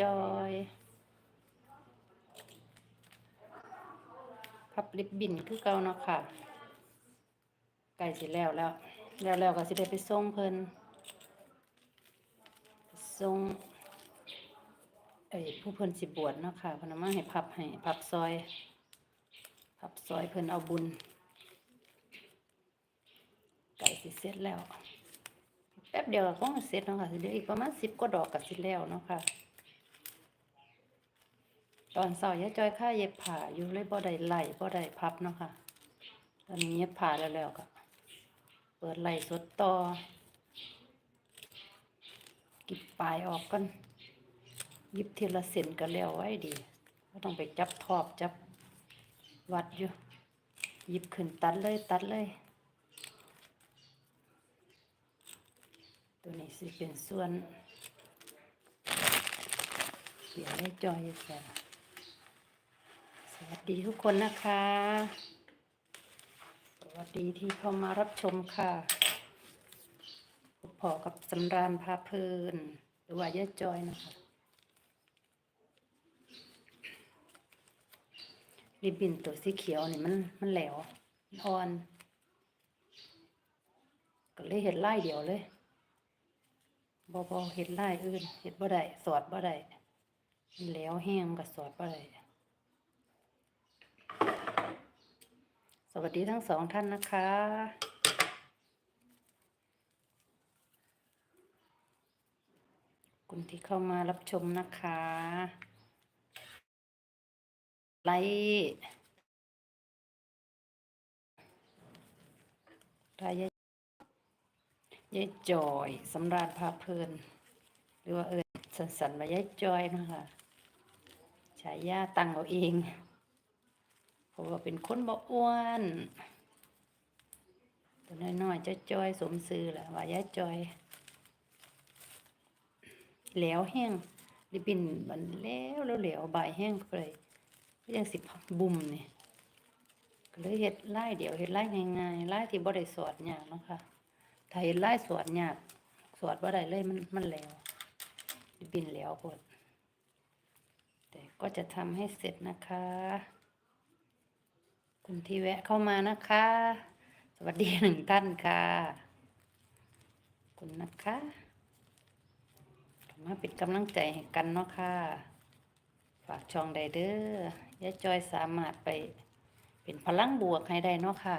จอยพับลิบบินคือเก่าเนาะค่ะไก่สิแล้วแล้ว แล้วแล้วก็สิได้ไปส่งเพิ่นส่งไอ้ผู้เพิ่นสิบวชเนาะค่ะพนามาให้พับให้พับซอย พับซอยเพิ่นเอาบุญ ไก่สิเสร็จแล้วแป๊บเดียวก็คงเสร็จเนาะค่ะสิเหลืออีกประมาณสิบกว่าดอกก็สิแล้วเนาะค่ะ ตอนเสาร์ยายจอยค่าเย็บผ้าอยู่เลยบ่ได้ไล่บ่ได้พับเนาะค่ะ ตอนนี้เย็บผ้าแล้วแล้วก็เปิดไหลสดต่อกิบปลายออกกันยิบทีละเส้นก็แล้วไว้ดีไม่ต้องไปจับทอบจับวัดอยู่ยิบขึ้นตัดเลยตัดเลย ตัวนี้สิเป็นส่วนเดี๋ยวได้จอยแสส วัสดีทุกคนนะคะ สวัสดีที่เข้ามารับชมค่ะพบพอกับสำราญพาเพลิน หรือว่าย่าจอยนะคะ ริบบินตัวสีเขียวนี่มันมันแหลวอ่อน ก็เลยเห็ดไล่เดียวเลยบอบอเห็ดไล่อื่น เห็ดบ่ได้สอดบ่ได้แหล้วแห้งก็สอดบ่ได้ สวัสดีทั้งสองท่านนะคะ คุณที่เข้ามารับชมนะคะ ไลค์รายยายายจอยสำราญพาเพลิน หรือว่าเอิญสันสันๆว่ายายจอยนะคะฉายาตั้งเอาเอง ราะว่าเป็นคนบ่อ้วนตัวน้อยๆจะจอยสมซื้อแหละว่ายายจอย แล้วแห้งริบบินมันแล้วแล้วแหล้วใบแห้งไปเลยก็ยังสิบบุ่มนี่ก็เลยเฮ็ดไล่เดี๋ยวเฮ็ดไล่ง่ายๆไล่ที่บ่ได้สอดยากเนาะค่ะถ้าเฮ็ดไล่สอดยากสอดบ่ได้เลยมันมันแหล้วริบบินแล้วโพดแต่ก็จะทำให้เสร็จนะคะ คุณที่แวะเข้ามานะคะ สวัสดีหนึ่งท่านค่ะคุณนะคะมาเป็นกำลังใจให้กันเนาะค่ะ ฝากช่องใดเด้อยายจอยสามารถไปเป็นพลังบวกให้ได้เนาะค่ะ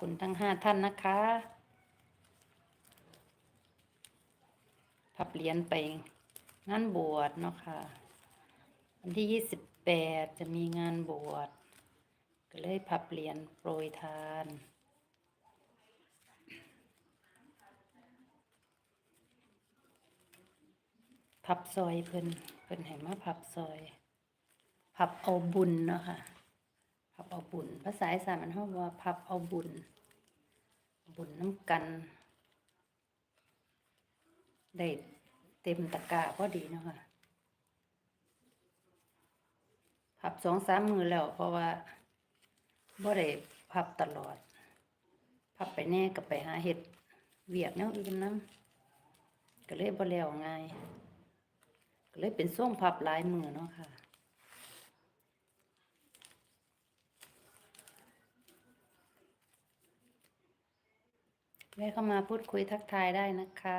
คุณทั้งห้าท่านนะคะ พับเหรียญไปงานบวชเนาะค่ะ วันที่ยี่สิบแปดจะมีงานบวช ก็เลยพับเหรียญโปรยทานพับซอยเพิ่นเพิ่นให้มาพับซอยพับเอาบุญเนาะค่ะพับเอาบุญภาษาอีสานมันเฮาว่าพับเอาบุญ บุญน้ำกัน ได้เต็มตะกร้าพอดีเนาะค่ะพับสองสามมือแล้วเพราะว่า บ่ได้พับตลอด พับไปแน่ก็ไปหาเห็ดเวียกแนวอื่นนํก็เลยบ่แล้วง่าย ก็เลยเป็นส่งพับหลายมือเนาะค่ะแวะเข้ามาพูดคุยทักทายได้นะคะ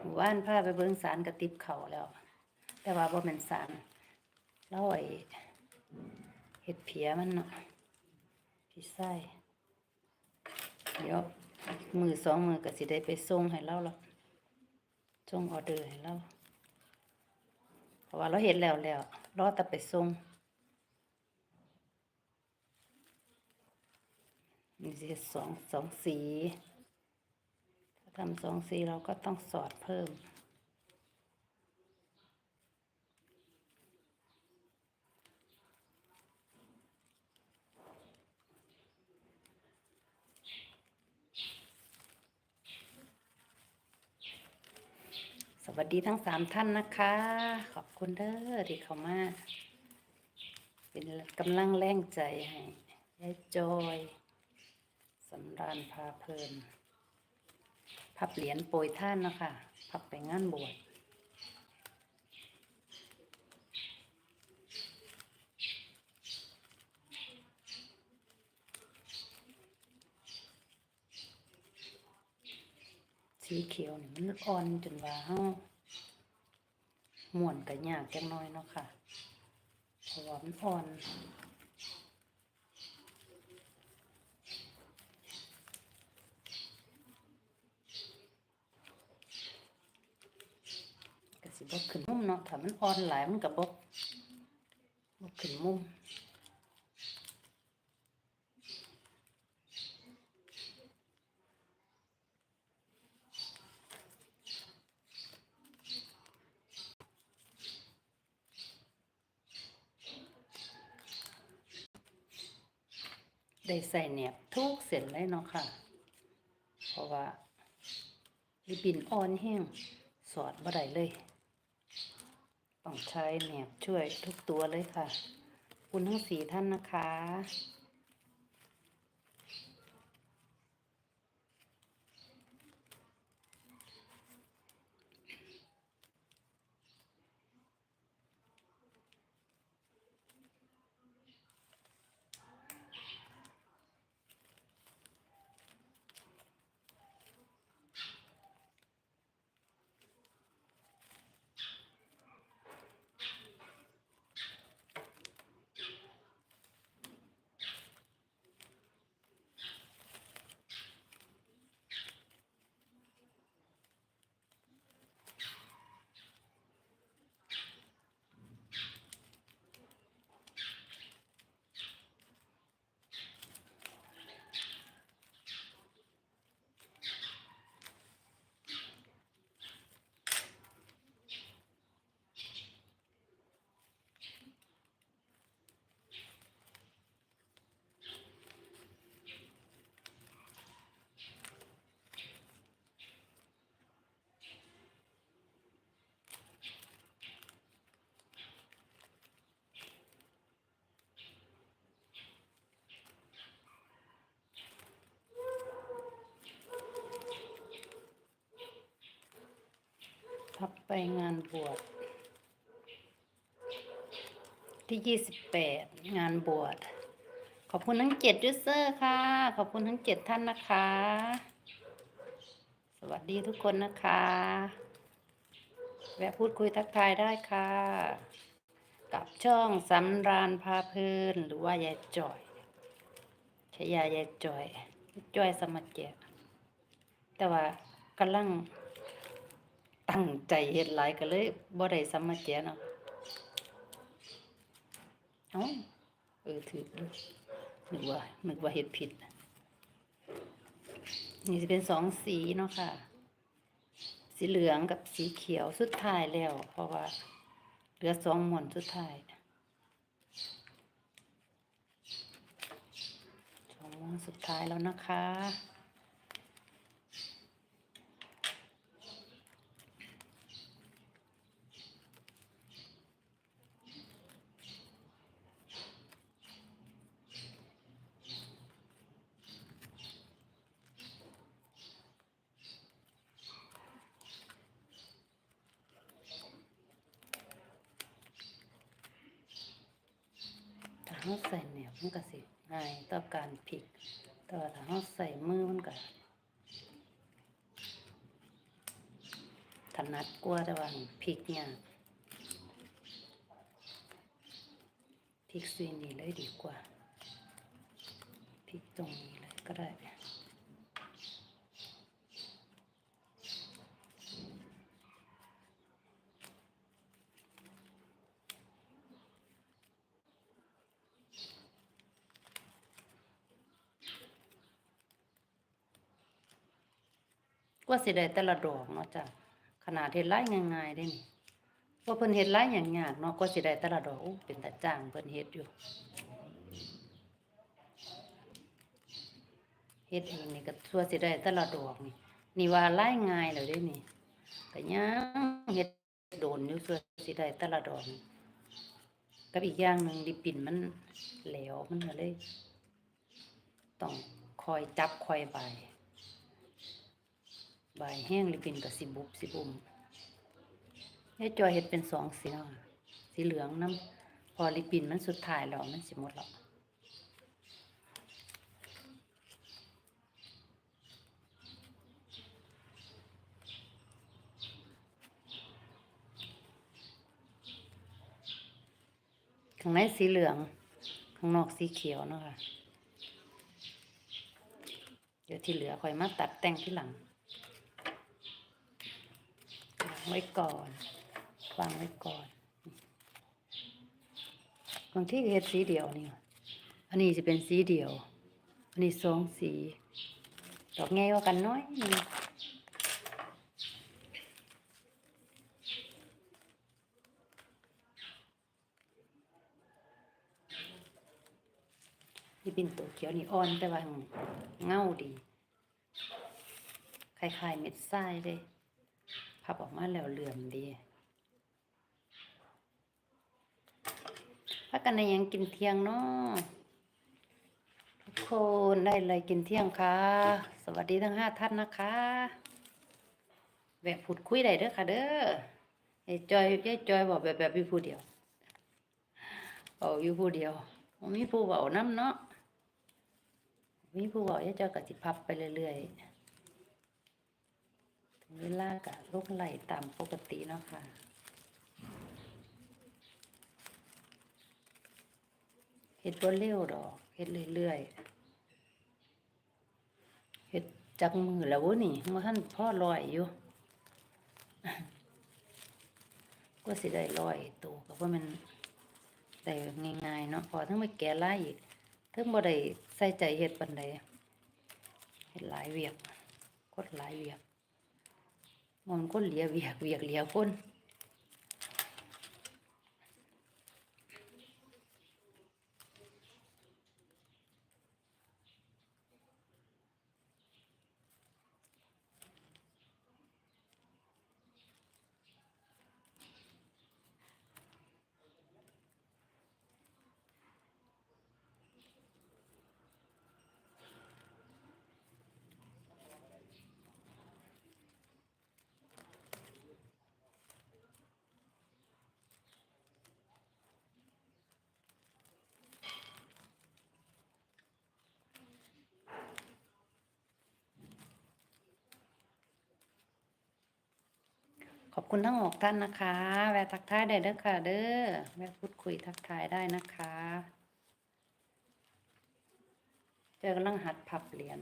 หมู่บ้านพาไปเบิ้งสารกระติบเขาแล้ว แต่ว่าบ่เป็นสารเล่าไอ้เห็ดเพียมันเนาะ พี่ไส้เดี๋ยวมือสองมือก็สิได้ไปส่งให้เราแล้วส่งออเดอร์ให้เราเพราะว่าเราเห็นแล้วแล้วรอแต่ไปส่งนี่สิสองสองสี ถ้าทำสองสีเราก็ต้องสอดเพิ่ม สวัสดีทั้งสามท่านนะคะ ขอบคุณเด้อที่เข้ามาเป็นกำลังแรงใจให้ยายจอยสำราญพาเพลิน พับเหรียญโปรยท่านนะคะ พับไปงานบวช สีเขียวนี่มันอ่อนจนว่าเฮาม่วนก็ยากจังน้อยเนาะค่ะเพราะว่ามันอ่อนก็สิบ่ขึ้นมุมเนาะถ้ามันอ่อนหลายมันก็บ่บ่ขึ้นมุม ได้ใส่แหนบทุกเส้นเลยเนาะค่ะ เพราะว่าลิปบินอ่อนแห้งสอดบ่ได้เลย ต้องใช้แหนบช่วยทุกตัวเลยค่ะ คุณทั้งสี่ท่านนะคะ พับ ไปงานบวชที่ยี่สิบแปดงานบวชขอบคุณทั้งเจ็ดยูเซอร์ค่ะ ขอบคุณทั้งเจ็ดท่านนะคะ สวัสดีทุกคนนะคะ แวะพูดคุยทักทายได้ค่ะ กับช่องสำราญพาเพลินหรือว่ายายจ่อยชยายายจ่อย จ่อยสมัครเจแต่ว่ากำลัง ตั้งใจเฮ็ดหลายก็เลยบ่ได้สมาเจเนาะเอ้าเออถือเลยนึกว่านึกว่าเฮ็ดผิด นี่จะเป็นสองสีเนาะค่ะ สีเหลืองกับสีเขียวสุดท้ายแล้ว เพราะว่า เหลือสองหมวนสุดท้ายสองหมวนสุดท้ายแล้วนะคะ ถ้า เราใส่แหนบมันก็สิง่ายต่อการพลิกแต่ว่าถ้าเราใส่มือมันก็ถนัดกว่าแต่ว่าพลิกยากพลิกซีนี่เลยดีกว่าพลิกตรงนี้เลยก็ได้ กว่าสิได้แต่ละดอกเนาะจ้ะขนาดเฮ็ดไร่ง่ายๆได้นี่ว่าเพิ่นเฮ็ดไร่อย่างยากเนาะกว่าสิได้แต่ละดอกอเป็นแตาจ้างเพิ่นเฮ็ดอยู่เฮ็ดเองนี่ก็ทั่วสิได้แต่ละดอกนี่นี่ว่าไร่ง่ายแล้วเด้นี่ก็ยังเฮ็ดโดนอยู่ส่วสิได้แต่ละดอกกับอีกอย่างหนึ่งดิปินมันแหลวมันก็เลย ต้องคอยจับคอยใบ บายแห้งลิปินกับสีบุบสีบุมยายจอยเห็ดเป็นสองสีเนสีเหลืองน้ำพอลิปินมันสุดท้ายหรอวมันสิหมดแล้วข้างในสีเหลือง ข้างนอกสีเขียวเนาะค่ะ เดี๋ยวที่เหลือคอยมาตัดแต่งที่หลัง ไว้ก่อนวางไว้ก่อนบางที่เฮ็ดสีเดียวนี่อันนี้จะเป็นสีเดียว อันนี้สองสีดอกง่ายกว่ากันน้อยนึงนี่เป็นตัวเขียวนี่อ่อนแต่ว่าเงาดีคล้ายๆเม็ดทรายเลย พับออกมาแล้วเหลื่อมดีพักกันในยังกินเที่ยงเนาะทุกคนได้เลยกินเที่ยงค่ะ สวัสดีทั้งห้าท่านนะคะแวะพูดคุยได้เด้อค่ะ เด้อไอ้จอยยายจอยบอกแบบแบบอยู่ผู้เดียวเอาอยู่ผู้เดียวมีผู้เบาน้ำเนาะมีผู้เบายายจอยก็สิพับไปเรื่อยๆ เวลากะลูกไหลตามปกติเนาะค่ะเฮ็ดบ่เร็วดอกเฮ็ดเรื่อยๆเฮ็ดจักมือแล้วเวะนี่มาท่านพ่อลอยอยู่ ก็สิได้ลอยตัวก็ว่ามันได้ง่ายๆเนาะพอทั้งไม่แก่หลายอีกทั้งบ่ได้ใส่ใจเฮ็ดปานใดเฮ็ดหลายเวียกกดหลายเวียก มอนก็เหลียเวียกเวียกเหลียคน อบคุณทั้งหกท่านนะคะ แวะทักทายได้เด้อค่ะ เด้อแวะพูดคุยทักทายได้นะคะ เจอกำลังหัดพับเหรียญ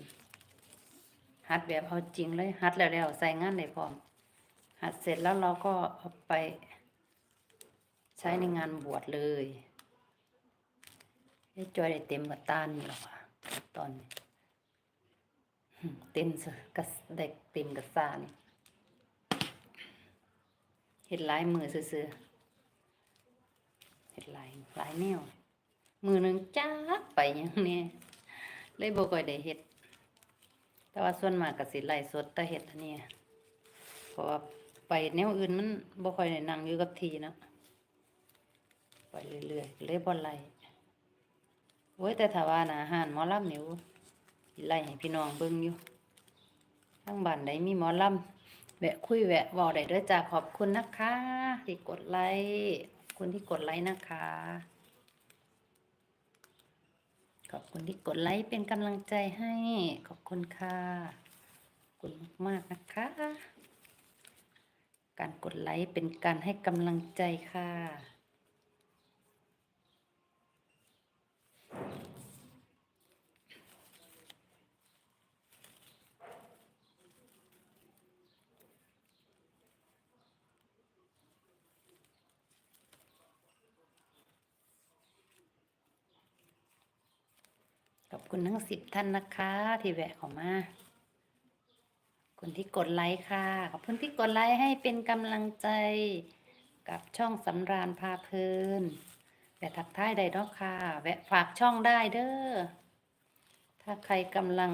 หัดแบบเอาจริงเลยหัดแล้วแล้วใส่งานได้พร้อม หัดเสร็จแล้วเราก็เอาไป ใช้ในงานบวชเลยได้จอยได้เต็มกับตานี่หรอกค่ะตอนนี้เต็มกับเด็กเต็มกับซานี่ เห็ดลายมือซื่อๆเห็ดลายลายแนว มือหนึ่งจักไปหยังเนี่ยเลยบ่ค่อยได้เห็ด แต่ว่าส่วนมากก็สิไล่สดแต่เห็ดอันนี้เพราะว่าไปแนวอื่นมันบ่ค่อยได้นั่งอยู่กับทีนะไปเรื่อยๆเลยบ่ไล่โอ้ยแต่ถ้าว่านะอาหารหมอลำนี่ไล่ให้พี่น้องเบิ่งอยู่ทั้งบ้านใดมีหมอลำ แวะคุยแวะเวอได้เด้วยจ้าขอบคุณนะคะ ที่กดไลค์คุณที่กดไลค์นะคะ ขอบคุณที่กดไลค์เป็นกำลังใจให้ ขอบคุณค่ะขอบคุณมากๆนะคะ การกดไลค์เป็นการให้กำลังใจค่ะ คุณทั้งสิบท่านนะคะ ที่แวะเข้ามาคุณที่กดไลค์ค่ะ ขอบคุณที่กดไลค์ให้เป็นกำลังใจกับช่องสำราญพาเพลินแวะทักทายได้เนาะค่ะ แวะฝากช่องได้เด้อ ถ้าใครกำลัง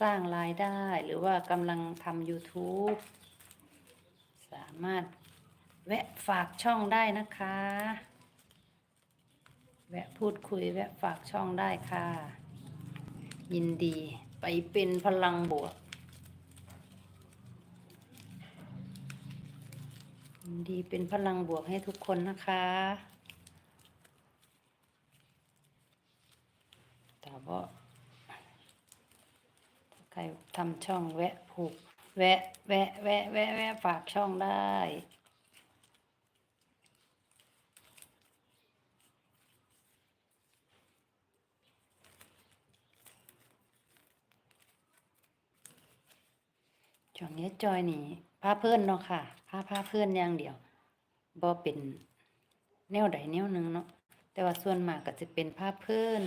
สร้างรายได้ หรือว่ากำลังทำ YouTube สามารถแวะฝากช่องได้นะคะ แวะพูดคุยแวะฝากช่องได้ค่ะ ยินดีไปเป็นพลังบวก ยินดีเป็นพลังบวกให้ทุกคนนะคะแต่ว่าถ้าใครทำช่องแวะผูก แวะ แวะ แวะ แวะ แวะ ฝากช่องได้ ช่วงนี้จอยนี่พาเพื่อนเนาะค่ะพาพาเพื่อนอย่างเดียวบ่เป็นแนวใดแนวหนึ่งเนาะแต่ว่าส่วนมากก็จะเป็นพาเพื่อน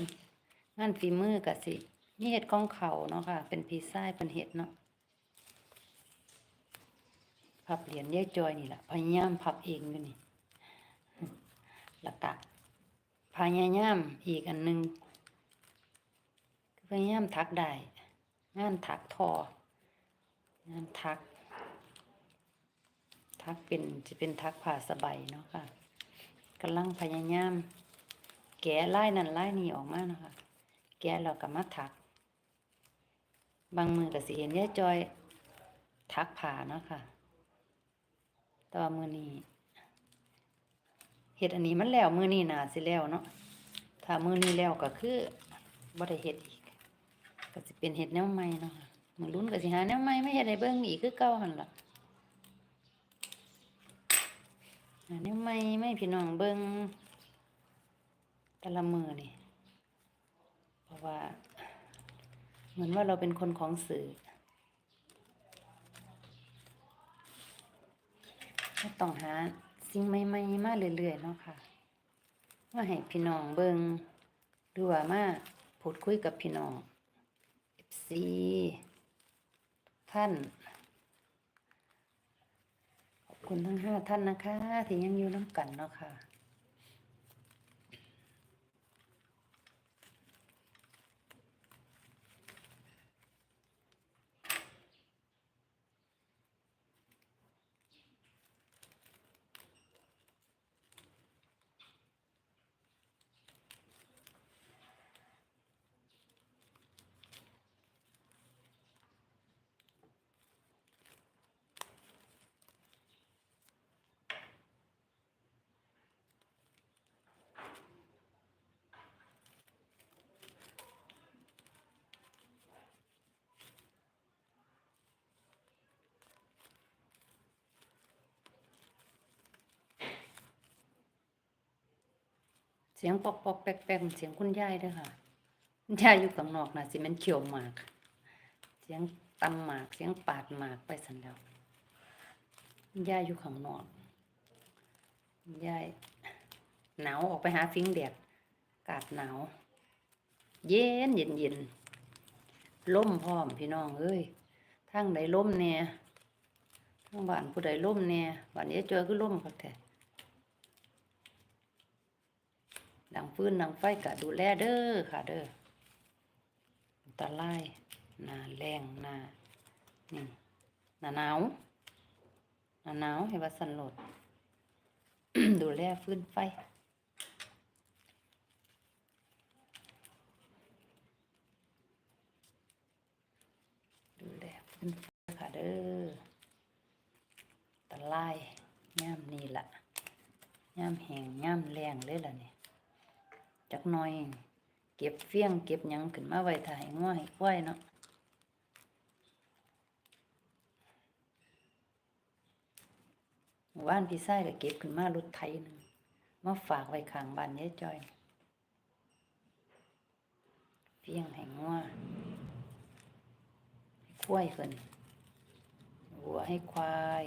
งานฝีมือก็สิมีเฮ็ดของเขาเนาะค่ะ เป็นพีซ่ายเป็นเฮ็ดเนาะพับเหรียญยายจอยนี่แหละพยายามพับเองอยู่นี่ล้วก็พยายามอีกอันหนึงพยายามถักได้งานถักทอ งานถัก ทักเป็นจะเป็นทักผ่าสบายเนาะค่ะกำลังพยายาม แกะไล่นั่นไล่นี่ออกมาเนาะคะ แกะแล้วก็มาถัก บางมือก็สิเห็นยายจอย ทักผ่าเนาะค่ะแต่ว่ามือนี้เฮ็ดอันนี้มันแล้วมือนี้นาสิแล้วเนาะถ้ามือนี้แล้วก็คือบ่ได้เฮ็ดอีก ก็สิเป็นเฮ็ดแนวใหม่เนาะ มือรุ่นก็สิหาแนวใหม่ไม่เฮ็ดให้เบิ่งอีกคือเก่าหั่นล่ะอันนี้ไม่ไม่พี่น้องเบิงแต่ละมือนี่ เพราะว่า เหมือนว่าเราเป็นคนของสื่อต้องหาสิ่งใหม่ๆมาเรื่อยๆเนาะค่ะว่าให้พี่น้องเบิงดูว่ามาพูดคุยกับพี่น้อง FC ท่าน ขอบคุณทั้งห้าท่านนะคะ ที่ยังอยู่น้ำกันเนาะค่ะ เสียงปอกปอกแป๊กแปกเสียงคุณยายด้วยค่ะคุณยายอยู่ข้างนอกนะสิมันเขียวหมาก เสียงตำหมากเสียงปาดหมากไปสันแล้วคุณยายอยู่ข้างนอกคุณยายหนาวออกไปหาฟิงแดดกาศหนาว เย็นเย็นเย็นล่มพร้อมพี่น้องเอ้ยทางใดล่มแน่ทางบ้านผู้ใดล่มแน่บ้านนี้เจอคือล่มคักแท้ ดังฟืนดังไฟก็ดูแลเด้อค่ะ เด้อตรายหนาแรงหนานี่หนาหนาวหนาหนาวให้ว่าสันหลด ดูแลฟืนไฟดูแลฟืนไฟค่ะเด้อตรายย่ามนี่ละย่ามแหงย่ามแรงเลยล่ะเนี่ย จักหน่อย เก็บเฟี้ยงเก็บยังขึ้นมาไว้ถ่ายง่อยไว้เนาะหมู่บ้านพี่ไส้ก็เก็บขึ้นมารถไถหนึ่งมาฝากไว้ข้างบ้านยายจอยเฟี้ยงให้ง่วให้ควายขึ้นวัวให้ควาย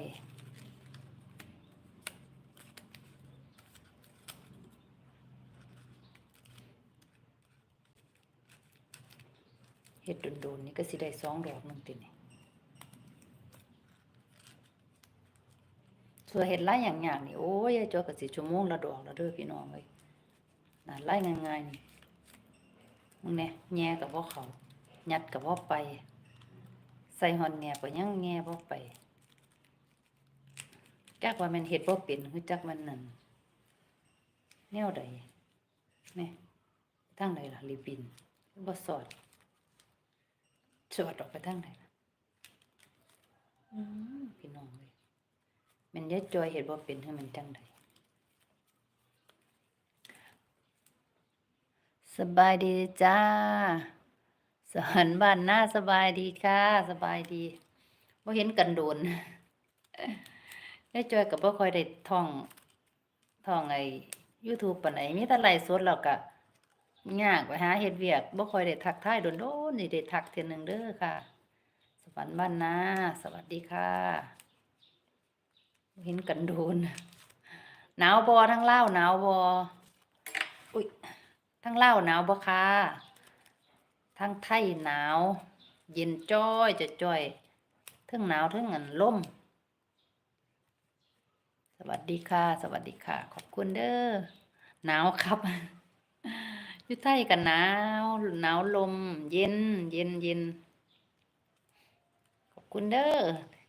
ฮ็ดโดนๆนี่ก็สิได้สองดอกหนึงตินี่ส่วนเฮ็ดหลายอย่างอย่างนี่โอ้ยจอยก็สิชั่วโมงละดอกล้วเด้อพี่น้องเอ้ยน่าหลายง่ายๆนี่มึงแน่แง่ก็บ่เขายัดก็บ่ไป ใส่ฮอนแหนบก็ยังแง่บ่ไปจักว่ามันเฮ็ดบ่เป็นคือจักมันนั่นแนวใดแม่ทางใดล่ะลิบินบ่สอด สวดออกไปทางไหนล่ะพี่น้องเลยมันยายจอยเห็นว่าเป็นให้มันจังใดสบายดีจ้าสวรรค์บ้านหน้าสบายดีค่ะ สบายดีว่าเห็นกันโดนยายจอยกับบ่ค่อยได้ท่องท่องไอ้ YouTube ปานไหนมีแต่ไลฟ์สดแล้วก็ ยากไปหาเฮ็ดเวียกบ่ค่อยได้ทักทายโดนๆนี่ได้ทักเทื่อหนึ่งเด้อค่ะ สวรรค์บ้านนาสวัสดีค่ะ เห็นกันโดนหนาวบอทั้งเล่าหนาวบออุ้ยทั้งเล่าหนาวบอค่ะทั้งไทยหนาว เย็นจ้อยจะจ้อยทั้งหนาวทั้งเงินล่มสวัสดีค่ะ สวัสดีค่ะ ขอบคุณเด้อหนาวครับ อยู่ไทยกันหนาวหนาวลม เย็น เย็นเย็นขอบคุณเด้อ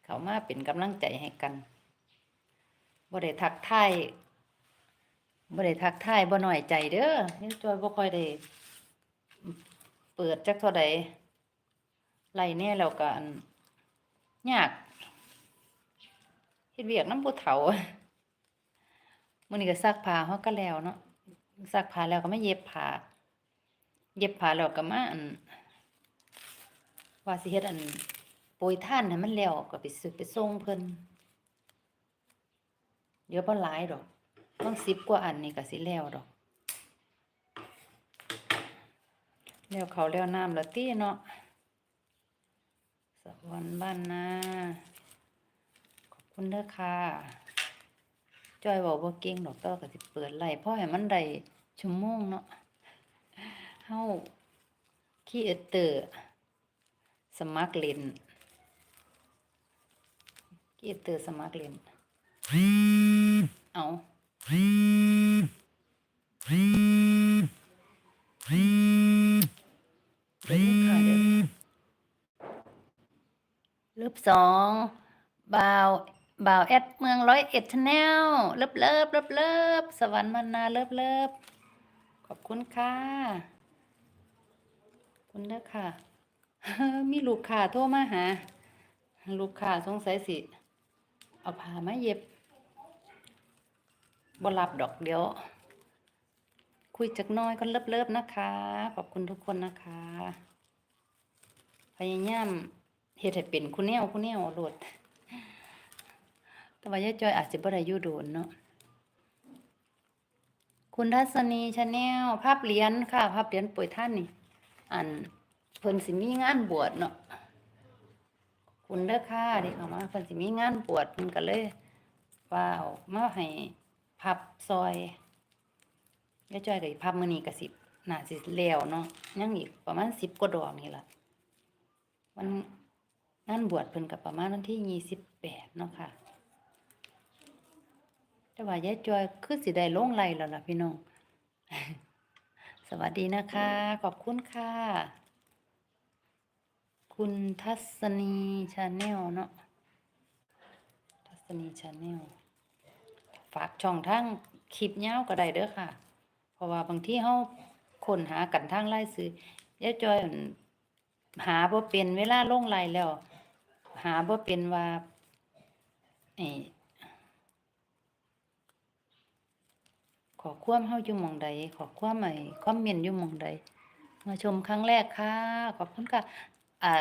เขามาเป็นกำลังใจให้กันบ่ได้ทักทายบ่ได้ทักทายบ่หน้อยใจเด้อนี่จอยบ่ค่อยได้เปิดจักเท่าใดไล่แน่แล้วก็อันยากเฮ็ดเวียกน้ำผู้เฒ่ามื้อนี้ก็ซักผ้าเฮาก็แล้วเนาะซักผ้าแล้วก็ไมาเย็บผ้า เย็บผ้าแล้วก็มาอันว่าสิเฮ็ดอันโปรยท่านให้มันแล้วก็ไปซื้อไปส่งเพิ่นเดี๋ยวบ่หลายดอกต้อง10กว่าอันนี่ก็สิแล้วดอกแล้วเขาแล้วน้ำแล้วติเนาะสวรรค์บ้านนาขอบคุณเด้อค่ะจอยบอกว่าเก่งดอกเตอก็สิเปิดไล่พราะให้มันได้ชั่วโมงเนาะ เฮาขี้เอดเตอร์สมัครเล่นขี้เอดเตอร์สมัครเล่นเอาเลูกค่ะเดี๋ยวรูปสองบ่าวบ่าวแอดเมืองร้อยเอ็ดชแนลเลิฟเลิฟเลิฟเลิฟสวรรค์มันนาเลิฟเลิฟขอบคุณค่ะ คุณเด้อค่ะ มีลูกค้าโทรมาหา ลูกค้าสงสัยสิ เอาผ้ามาเย็บบรับดอกเดี๋ยว คุยจักน้อยก็เลิฟเลิฟนะคะ ขอบคุณทุกคนนะคะ พยายามเฮ็ดให้เป็นคุณแนวคุณแนวโลด แต่ว่ายายจอยอาจจะบ่ได้ยู่โดนเนาะคุณทัศนีชาแนลภาพเหรียญค่ะ ภาพเหรียญป่วยท่านนี่ อันเพิ่นสิมีงานบวชเนาะคุณเด้อค่ะที่เขามาเพิ่นสิมีงานบวชเพิ่นก็เลยว่าเอามาให้พับซอยยายจอยก็สิพับมื้อนี้ก็สิน่าสิแล้วเนาะยังอีกประมาณ10กว่าดอกนี่ล่ะมันงานบวชเพิ่นก็ประมาณวันที่28เนาะค่ะแต่ว่ายายจอยคือสิได้ลงไล่แล้วล่ะพี่น้อง สวัสดีนะคะ ขอบคุณค่ะ คุณทัศนีชาแนลเนาะทัศนีชาแนลฝากช่องทางคลิปยาวก็ได้เด้อค่ะ เพราะว่าบางที่เฮาคนหากันทางไล่ซื้อยายจอยหาบ่เป็นเวลาลงไล่แล้ว หาบ่เป็นว่าไอ้ ขอความเฮาอยู่มองใด ขอความไอ้คอมเมนต์อยู่มองใด มาชมครั้งแรกค่ะ ขอบคุณค่ะอ่า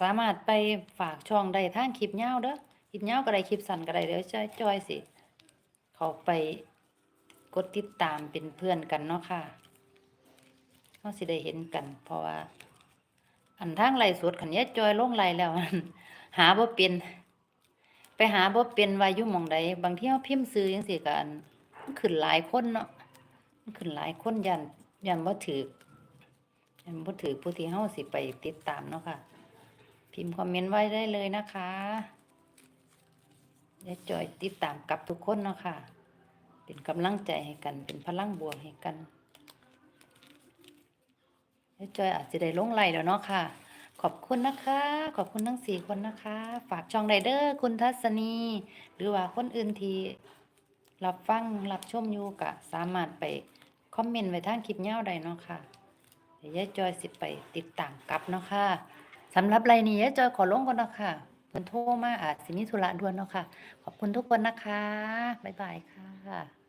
สามารถไปฝากช่องได้ทางคลิปยาเด้อคลิปยาก็ได้คลิปสั้นก็ได้เดี๋ยวจอยจอยสิเขาไปกดติดตามเป็นเพื่อนกันเนาะค่ะเฮาสิได้เห็นกัน เพราะว่า อันทางไลฟ์สดคันยายจอยลงไลฟ์แล้ว หาบ่เป็น ไปหาบ่เป็นวายูมองใดบางที่เฮาพิมพ์ซื้อจังซี่ก็อัน มันขึ้นหลายคนเนาะมันขึ้นหลายคนยันยันบ่ถือยันบ่ถือผู้ที่เฮาสิไปติดตามเนาะค่ะ พิมพ์คอมเมนต์ไว้ได้เลยนะคะยายจอยติดตามกับทุกคนเนาะค่ะ เป็นกำลังใจให้กัน เป็นพลังบวกให้กันยายจอยอาจจะได้ลงไลน์แล้วเนาะค่ะขอบคุณนะคะ ขอบคุณทั้งสี่คนนะคะ ฝากช่องไดเดอร์ คุณทัศนี หรือว่าคนอื่นที่ รับฟังรับชมอยู่กะสามารถไปคอมเมนต์ไว้ทางคลิปเงาวได้เนาะค่ะเดี๋ยวยายจอยสิไปติดต่างกลับเนาะค่ะสำหรับไรนี้ยายจอยขอลงก่อนเนาะค่ะเพิ่นโทรมาอาจสิมีธุระด่วนเนาะค่ะ ขอบคุณทุกคนนะคะ บ๊ายบายค่ะ